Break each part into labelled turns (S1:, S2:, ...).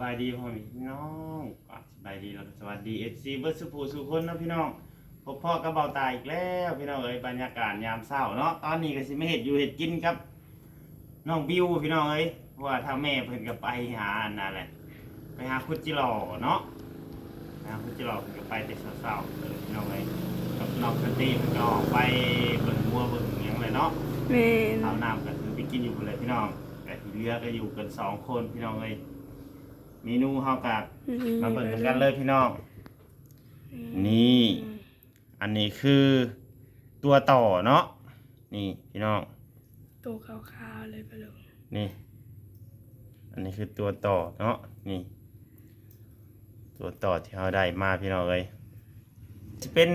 S1: บายดีพ่อแม่พี่น้องอะสบายดีแล้วก็สวัสดีเอฟซีเบิร์ดสุภูสุคนนะพี่น้องพบพ่อกับเบาตายอีกแล้วพี่น้องเอ้ยบรรยากาศยามเช้าเนาะตอนนี้ก็สิไม่เห็ดอยู่เห็ดกินครับน้องบิวพี่น้องเอ้ยเพราะว่าถ้าแม่เพิ่นก็ไปหาอันนั่นแหละไปหาคุดจิหล่อเนาะไปหาคุดจิหล่อเพิ่นก็ไปแต่เช้าๆเออพี่น้องเอ้ยกับน้องสตีเพิ่นก็ออกไปเบิ่งวัวเบิ่งหยังเลยเนาะ
S2: แมน
S1: เอาน้ำก็คือไปกินอยู่คนเลยพี่น้องแต่ที่เหลือก็อยู่กันสองคนพี่น้องเลย เมนูเฮากับมาเบิ่งกันเลยพี่น้อง นี่ อันนี้คือตัวต่อเนาะ นี่พี่น้อง
S2: ตัวขาวๆเลยปะลุง
S1: นี่ อันนี้คือตัวต่อเนาะ นี่ ตัวต่อที่เราได้มาพี่น้องเลยจะเป็น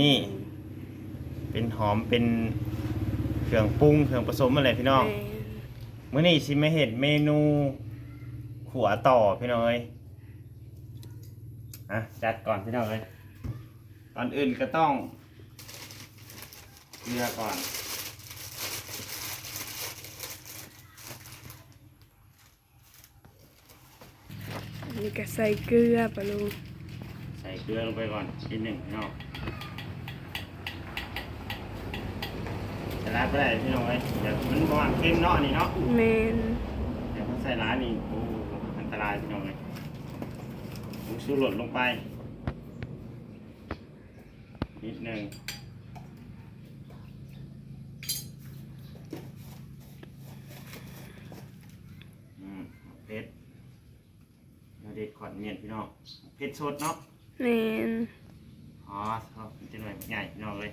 S1: นี่ เป็นหอมเป็นเครื่องปรุงเครื่องผสมอะไรพี่น้อง
S2: แมน
S1: มื่อนี้ชิมไม่เห็นเมนู ขัวต่อพี่น้องเอ้ยอะจัดก่อนพี่น้องเอ้ยก่อนอื่นก็ต้องเกลือก่อน
S2: อันนี้ก็ใส่เกลือปะลุง
S1: ใส่เกลือลงไปก่อนนิดหนึ่งพี่น้องจะร้ายไปได้พี่น้องเอ้ยเดี๋ยวมันประมาณเค็มเนาะอันนี่เนาะ
S2: แมน
S1: เดี๋ยวมันใส่ร้านนี่โอ้ อันตรายพี่น้องเลยผงชูรสลงไป นิดหนึ่งอืมเผ็ดเราเด็ดขอนเมียนพี่น้องเผ็ดสดเนาะ
S2: แมน
S1: อ๋อครับจะหน่อยใหญ่พี่น้องเลย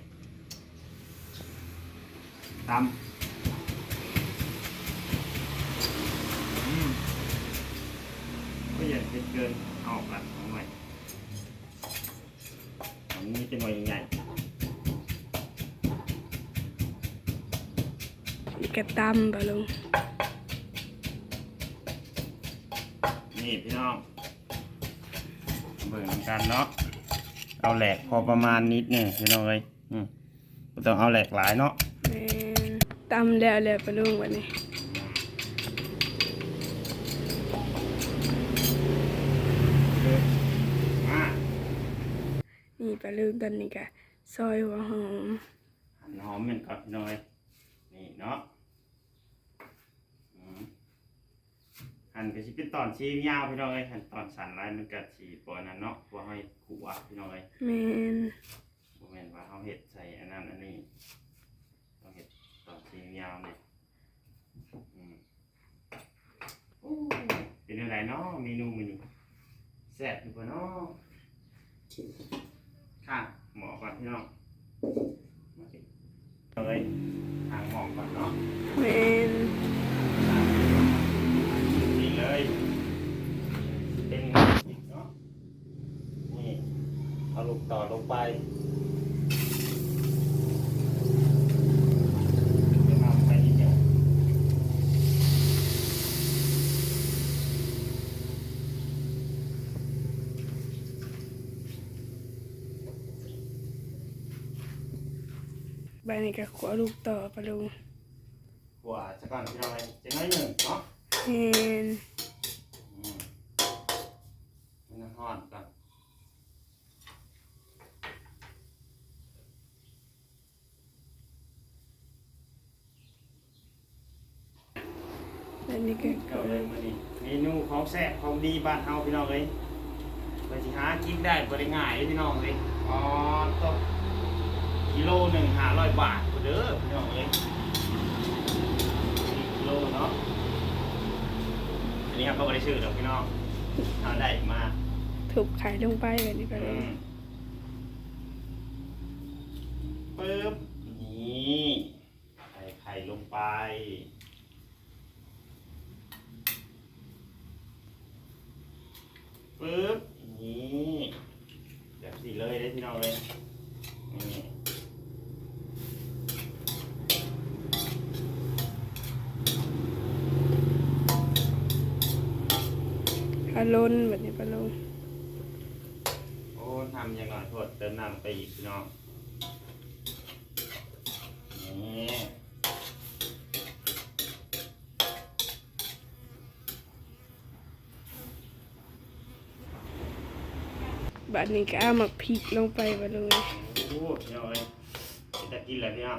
S1: ตำ ก็อย่าเผ็ดเกินเอาออกละสองหน่อยอันนี้จะหน่อยใหญ่
S2: นี่ก็ตำปะลุง
S1: นี่พี่น้องเบิ่งกันเนาะเอาแหลกพอประมาณนิดหนึ่งพี่น้องเลยอืมบ่ต้องเอาแหลกหลายเนาะ
S2: แมนตำแล้วแล้วปะลุงวันนี้
S1: มา
S2: นี่ปะลุงตอนนี้ก็ซอยหัวหอม
S1: หั่นหอมมันก่อนพี่น้องเลยนี่เนาะอืมหั่นก็สิเป็นตอนชียาวพี่น้องเลยหั่นตอนสั้นลายมันก็สีปานนั้นเนาะว่าให้ขัวพี่น้องเลย
S2: แมน
S1: บ่แม่นว่าเฮาเฮ็ดใส่อันนั้นอันนี้ต้องเฮ็ดตอนชียาวนี่อืมโอ้เป็นอะไรเนาะเมนูมื้อนี้แซ่บอยู่บ่เนาะ ค่ะหมอก่อนพี่น้องมาสิเอาเลยทางหมอก่อนเนาะ
S2: แมน
S1: นี่เลย เป็นอีกเนาะนี่เอาลูกต่อลงไปเดี๋ยวเอาไปนิดเดียว
S2: ใบ นี้ก็ขัวลูกต่อปะลุง
S1: หัวจะก่อนพี่น้องเลยจะน้อยหนึ่งเนาะ
S2: แมน
S1: อืมมันจะห่อนก่อน
S2: อันนี้ก็
S1: เก่าเลยมาดิเมนูของแซ่บของดีบ้านเฮาพี่น้องเลยไปสิหากินได้บริง่ายเลยพี่น้องเลยอ๋อตก กิโลหนึ่งห้าร้อยบาทเด้อพี่น้องเลยสี่กิโลเนาะอันนี้ครับก็ไม่ได้ชื่อหรอกพี่น้องหาได้มา
S2: ถูกขายลงไปแบบนี้ปะ
S1: อื
S2: ลุง
S1: มปึ๊บนี่ใส่ไข่ลงไปปึ๊บนี่แบบสีเลยได้พี่น้องเลย ป
S2: ลาลนแบบนี้ปลาลน
S1: โอ้ทำยังไงโทษเติมน้ำไปอีกพี่น้องบ
S2: บัดนี้ก็เอามัาผิกลงไปมานี้
S1: โอ้ยเอาเลยจะกินอะไรนี่ย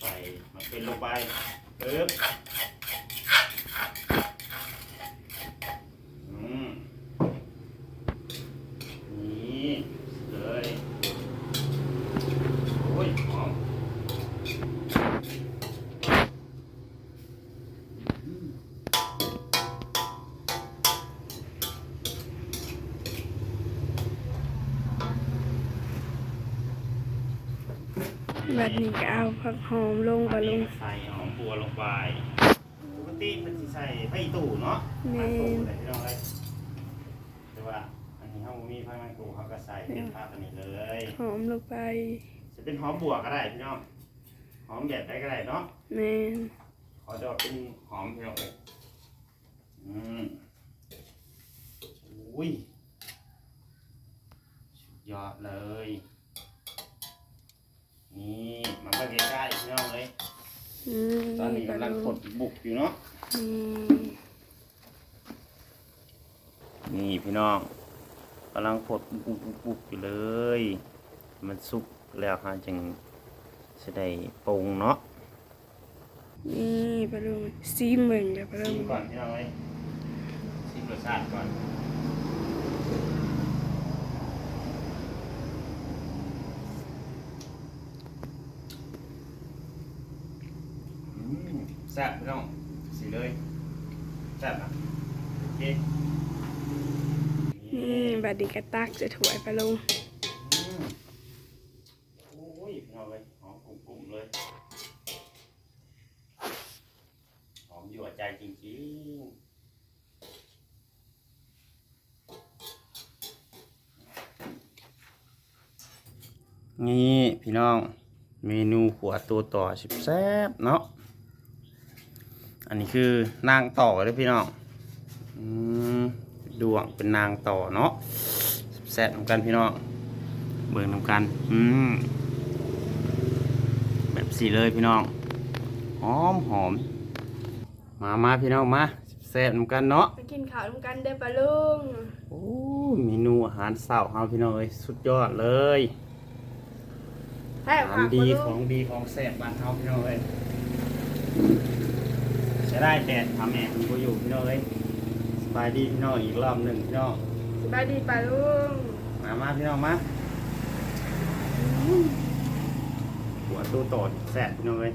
S1: ใส่มันเป็นลงไปเอ๊บ
S2: บัดนี้ก็เอาผักหอมลงปะลุง
S1: ใส่หอมบัวลงไปปก ติมันจะใส่ไผ่ตู่เนาะ
S2: แม่
S1: ไผ่ตู่อะไรที่เราเลยแต่ว่าอันนี้เขามีไผ่ไม้ตู่เขาก็ใส่เป็นภาพอันนี้เลย
S2: หอมลงไป
S1: จะเป็นหอมบัวก็ได้พี่น้องหอมแบบไหนก็ได้เนาะ
S2: แม่น
S1: ขอจะว่าเป็นหอมพี่น้องเลยอืมอุ้ยสุดยอดเลย นี่มันก็ใกล้ๆพี่น้องเลย
S2: อืม
S1: ตอนนี้
S2: ปะ
S1: กำลัง
S2: ลุ
S1: ก
S2: ง
S1: ดบุกอยู่เนาะ
S2: อืม
S1: นี่พี่น้องกำลังกดบุกบุกบุกอยู่เลย มันสุกแล้วฮะจึงจะได้ปรุงเนาะ
S2: นี่ปะลุงซีมเบิ่งเด้อปะลุ
S1: ชิ
S2: ง
S1: มก่อนพี่น้องเลยชิมรสชาติก่อนอืมแซ่บพี่น้องสิเลยแซ่บนะโอเค
S2: นี่บัดนี้ก็ตักจะถวยปะลุง
S1: อืมโอ้ยพี่น้องเลยหอมกลุ่มๆเลยหอมอยู่หัวใจจริงๆ นี่พี่น้อง เมนูขัวตัวต่อสิบแซบเนาะ อันนี้คือนางต่อเลยพี่น้องอืมดวงเป็นนางต่อเนาะแซ่บๆนำกันพี่น้องเบิ่งนำกันอืมแบบสีเลยพี่น้องหอมหอมมามาพี่น้องมาแซ่บนำกันเนาะ
S2: ไปกินข้าวร่วมกันเด้อปะลุง
S1: โอ้เมนูอาหารเช้าเฮาพี่น้องเอ้ยสุดยอดเลย
S2: แซ่บ
S1: อาหา
S2: ค่ะ
S1: รดี
S2: ปะ
S1: ข
S2: ลุ
S1: องงดีของแซ่บบ้านเฮาพี่น้องเอ้ย จะได้แต่ทำแม่ผมก็อยู่พี่น้องเอ้ยสบายดีพี่น้องอีกรอบหนึ่งพี่น้อง
S2: สบายดีปะลุง
S1: มามาพี่น้องมาหัวตู้โตดแซ่บพี่น้องเอ้ย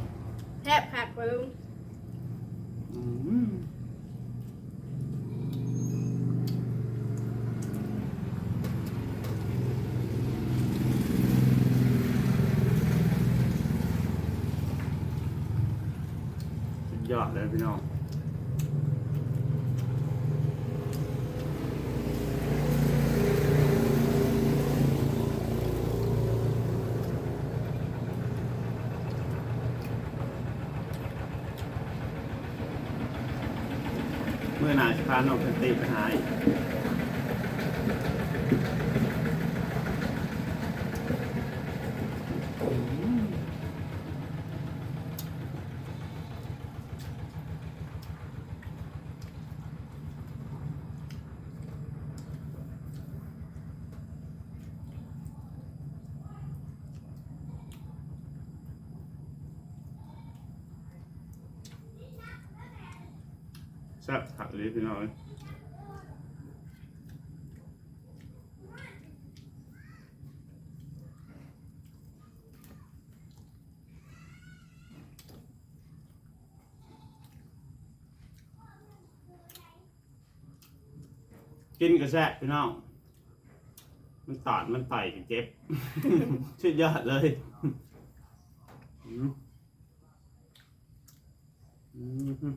S2: แซ่บคักปะลุง
S1: อืมสุด ยอดเลยพี่น้องเมื่อหนาจะพาน้องเป็นตีไปหายก แซ่บผักเลยพี่น้องกินกระแซะพี่น้อง มันตอดมันไต่กันเจ็บชุดยอดเลย อืมอืม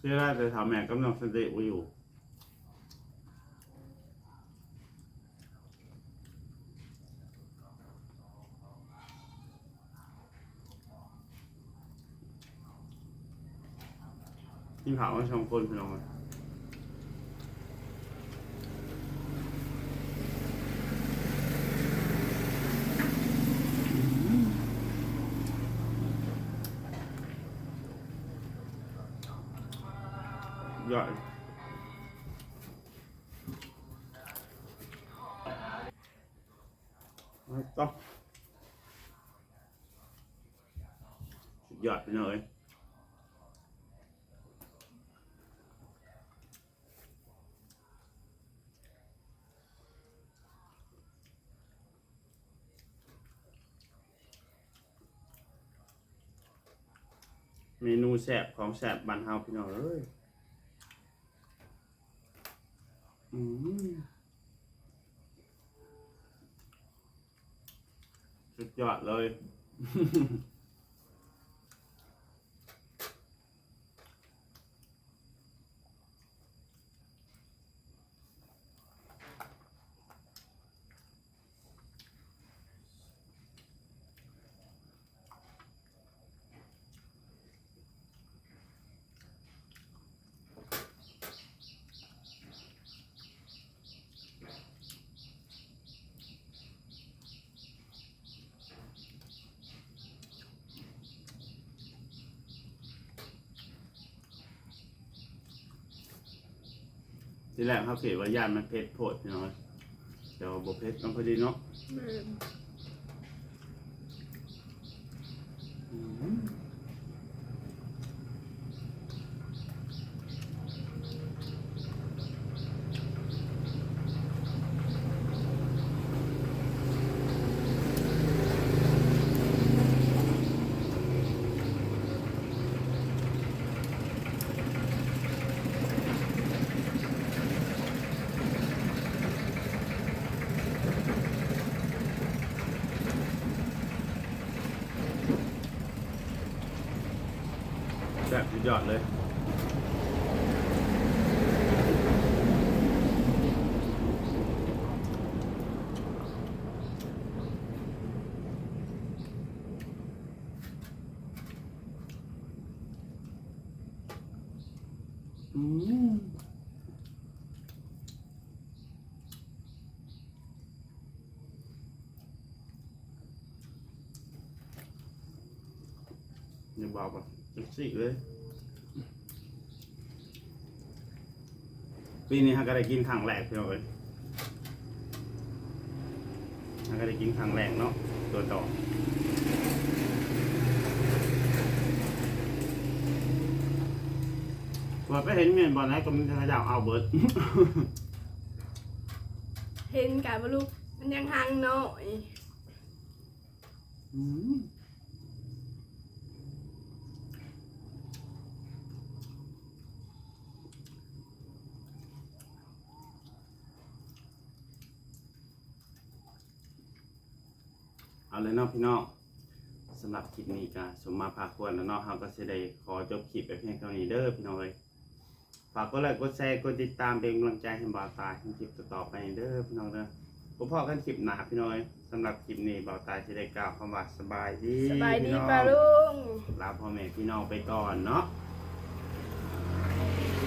S1: ที่แรกจะทำแม่กำลังสติไว้อยู่ที่เผาชมคนพี่น้อง ต่อสุดยอดไปหน่อยเมนูแสบของแสบบ้านเฮาพี่น้องเอ้ยอืมสุด ยอดเลย ที่แรกเขาเขียนว่าย่านมันเพชรโพดพี่น้อยเดี๋ยวบเผ็ดมันพอดีเนาะ
S2: แม่น
S1: ยอดเลยอืมอย่าบอกว่าจุกสิเลย ปีนี้ฮะก็ได้กินครั้งแรกพี่น้องเอ้ยฮะก็ได้กินครั้งแรกเนาะตัวต่อว่าไปเห็นเมียนบอลไหนก็มันจะอยากเอาเบิร์ด
S2: เห็นกันว่าลูกมันยังห่างน้อย
S1: เอาเลยเนาะพี่น้องสำหรับคลิปนี้ก็สมมาพาควรแล้วเนาะเราก็จะได้ขอจบคลิปไปเพียงเท่านี้เด้อพี่น้องเอ้ยฝากกดไลค์กดแชร์กดติดตามเป็นกำลังใจให้บ่าวตายในคลิปต่อๆไปเด้อพี่น้องเด้อพบพอกันคลิปหน้าพี่น้องเอ้ยสำหรับคลิปนี้บ่าวตายจะได้กล่าวคำว่าสบายดี
S2: สบายดี
S1: พี่น้อง
S2: ป่ะลุง
S1: ลาพ่อแม่พี่น้องไปก่อนเนาะ
S2: ส